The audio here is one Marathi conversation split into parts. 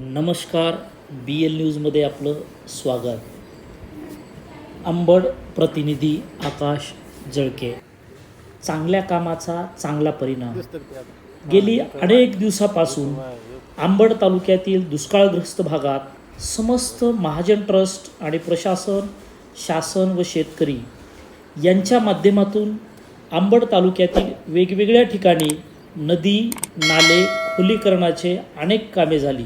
नमस्कार बी एल न्यूजमध्ये आपलं स्वागत. अंबड प्रतिनिधी आकाश जळके. चांगल्या कामाचा चांगला परिणाम. गेली अनेक दिवसापासून आंबड तालुक्यातील दुष्काळग्रस्त भागात समस्त महाजन ट्रस्ट आणि प्रशासन शासन व शेतकरी यांच्या माध्यमातून आंबड तालुक्यातील वेगवेगळ्या ठिकाणी नदी नाले खुलीकरणाचे अनेक कामे झाली.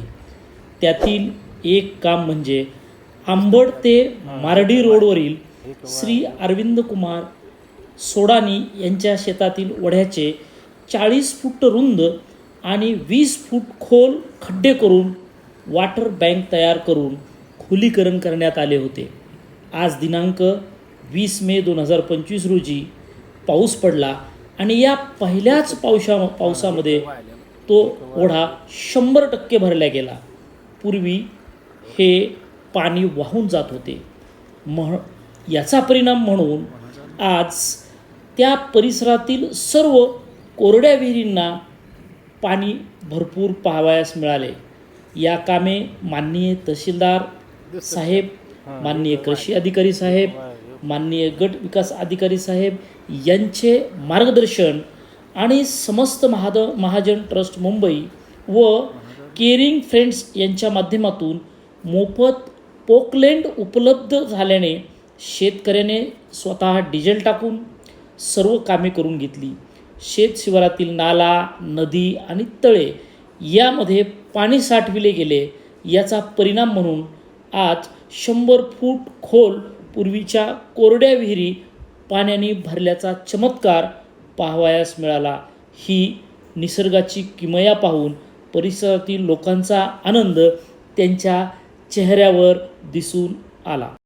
त्यातील एक काम म्हणजे आंबड ते मारडी रोडवरील श्री अरविंद कुमार सोडानी यांच्या शेतातील वढ्याचे चाळीस फूट रुंद आणि वीस फूट खोल खड्डे करून वॉटर बँक तयार करून खुलीकरण करण्यात आले होते. आज दिनांक वीस मे दोन हजार पंचवीस रोजी पाऊस पडला आणि या पहिल्याच पावसा पावसामध्ये तो ओढा शंभर टक्के भरला गेला. पूर्वी हे पाणी वाहून जात होते. मह याचा परिणाम म्हणून आज त्या परिसरातील सर्व कोरड्या विहिरींना पाणी भरपूर पाहावयास मिळाले. या कामे माननीय तहसीलदार साहेब माननीय कृषी अधिकारी साहेब माननीय गट विकास अधिकारी साहेब यांचे मार्गदर्शन आणि समस्त महाद महाजन ट्रस्ट मुंबई व केअरिंग फ्रेंड्स यांच्या माध्यमातून मोफत पोकलेंड उपलब्ध झाल्याने शेतकऱ्याने स्वतः डिझेल टाकून सर्व कामे करून घेतली. शेत शिवारातील नाला नदी आणि तळे यामध्ये पाणी साठविले गेले. याचा परिणाम म्हणून आज शंभर फूट खोल पूर्वीच्या कोरड्या विहिरी पाण्याने भरल्याचा चमत्कार पाहावयास मिळाला. ही निसर्गाची किमया पाहून परिसरातील लोकांचा आनंद त्यांच्या चेहऱ्यावर दिसून आला.